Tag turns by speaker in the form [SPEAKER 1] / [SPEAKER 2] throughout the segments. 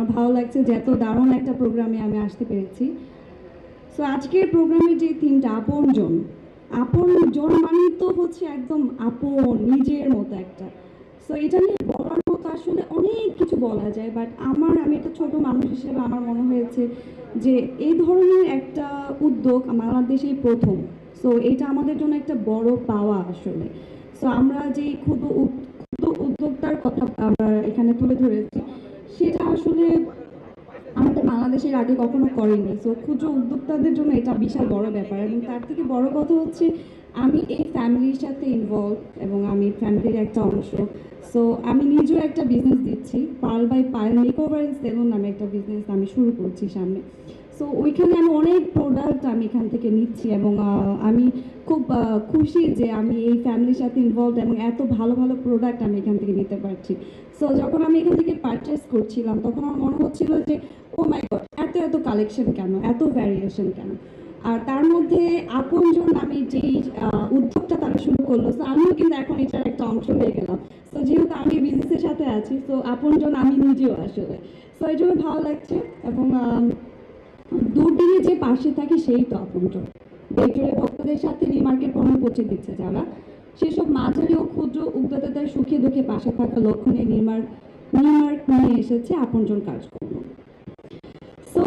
[SPEAKER 1] আমার ভালো লাগছে যে এত দারুণ একটা প্রোগ্রামে আমি আসতে পেরেছি। সো আজকের প্রোগ্রামের যে থিমটা আপনজন আপনজন মানে তো হচ্ছে একদম আপন, নিজের মতো একটা। সো এটা নিয়ে বলার মতো আসলে অনেক কিছু বলা যায় বাট আমার, আমি একটা ছোট মানুষ হিসেবে আমার মনে হয়েছে যে এই ধরনের একটা উদ্যোগ বাংলাদেশেই প্রথম। সো এটা আমাদের জন্য একটা বড় পাওয়া আসলে। সো আমরা যে ক্ষুদ্র ক্ষুদ্র উদ্যোক্তার কথা আমরা এখানে তুলে ধরেছি সেটা আসলে আমাদের বাংলাদেশের আগে কখনো করেনি। সো ক্ষুদ্র উদ্যোক্তাদের জন্য এটা বিশাল বড় ব্যাপার এবং তার থেকে বড় কথা হচ্ছে আমি এই ফ্যামিলির সাথে ইনভলভ এবং আমি ফ্যামিলির একটা অংশ। সো আমি নিজেও একটা বিজনেস দিচ্ছি। Pal by Pal make over salon নামে একটা বিজনেস আমি শুরু করছি সামনে। সো ওইখানে আমি অনেক প্রোডাক্ট আমি এখান থেকে নিচ্ছি এবং আমি খুব খুশি যে আমি এই ফ্যামিলির সাথে ইনভলভ এবং এত ভালো ভালো প্রোডাক্ট আমি এখান থেকে নিতে পারছি। সো যখন আমি এখান থেকে পারচেস করছিলাম, তখন আমার মনে হচ্ছিল যে ও মাই গড এত এত কালেকশন কেন? এত ভ্যারিয়েশন কেন? আর তার মধ্যে আপনজন আমি যেই উদ্যোগটা তারা শুরু করল সো আমিও কিন্তু এখন এটার একটা অংশ হয়ে গেলাম। সো যেহেতু আমি বিজনেসের সাথে আছি সো আপনজন আমি নিজেও আসলে। সো এই জন্য ভালো লাগছে এবং দুর্দিনে যে পাশে থাকে সেই তো আপনজন। বেটরে ভক্তদের সাথে রিমার্কেট পণ্য পৌঁছে দিচ্ছে যারা। সেসব মাঝারি ও ক্ষুদ্র উদ্যোক্তাদের সুখে দুঃখে পাশে থাকা লক্ষণে নির্মার নির্মার্ক নিয়ে এসেছে আপনজন কাজকর্ম। সো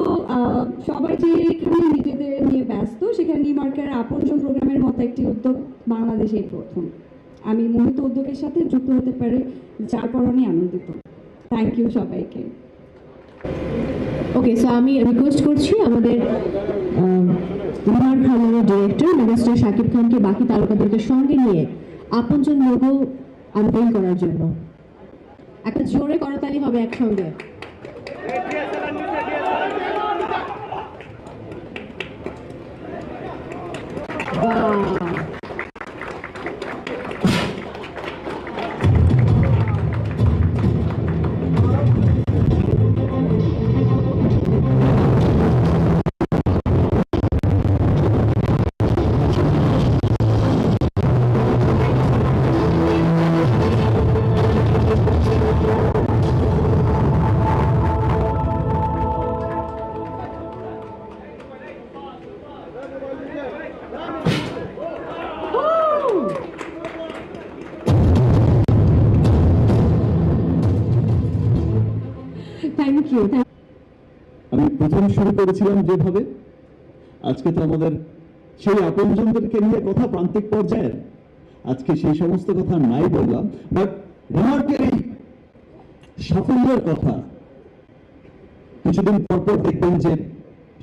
[SPEAKER 1] সবাই যে এখানে নিজেদের নিয়ে ব্যস্ত, সেখানে নিউমার্কের আপনজন প্রোগ্রামের মতো একটি উদ্যোগ বাংলাদেশেই প্রথম। আমি মোহিত উদ্যোগের সাথে যুক্ত হতে পারে, যার কারণে আনন্দিত। থ্যাংক ইউ সবাইকে।
[SPEAKER 2] ওকে সো আমি রিকোয়েস্ট করছি আমাদের ডিরেক্টর মেগাস্টার শাকিব খানকে বাকি তারকাদেরকে সঙ্গে নিয়ে আপনজন লোগো আনভেল করার জন্য। একটা জোরে করতালি হবে একসঙ্গে। থ্যাংক ইউ
[SPEAKER 3] আমি প্রথম শুরু করেছিলাম যেভাবে, আজকে তো আমাদের সেই আপনজনদেরকে নিয়ে কথা প্রান্তিক পর্যায়ের। আজকে সেই সমস্ত কথা নাই বললাম বাট রিমার্কের এই সাফল্যের কথা। কিছুদিন পরপর দেখবেন যে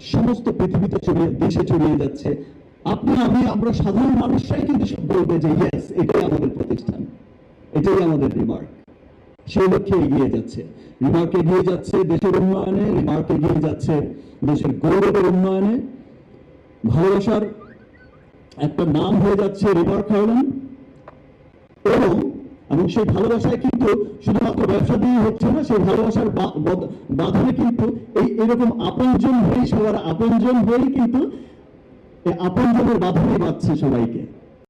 [SPEAKER 3] সমস্ত পৃথিবীতে ছড়িয়ে দেশে ছড়িয়ে যাচ্ছে। আপনি, আমি, আমরা সাধারণ মানুষরাই কিন্তু বলবে যে ইয়েস এটাই আমাদের প্রতিষ্ঠান। এটাই আমাদের রিমার্ক সেই লক্ষ্যে এগিয়ে যাচ্ছে। রিমার্ক এগিয়ে যাচ্ছে দেশের উন্নয়নে রিমার্ক এগিয়ে যাচ্ছে দেশের গৌরবের উন্নয়নে। ভালোবাসার একটা নাম হয়ে যাচ্ছে রিমার্ক হাওলান এবং এবং সেই ভালোবাসায় কিন্তু শুধুমাত্র ব্যবসা দিয়ে হচ্ছে না, সেই ভালোবাসার বাঁধনে কিন্তু এই এরকম আপনজন হয়ে সবার আপনজন হয়েই কিন্তু আপনজনের বাঁধনে বাঁধছে সবাইকে।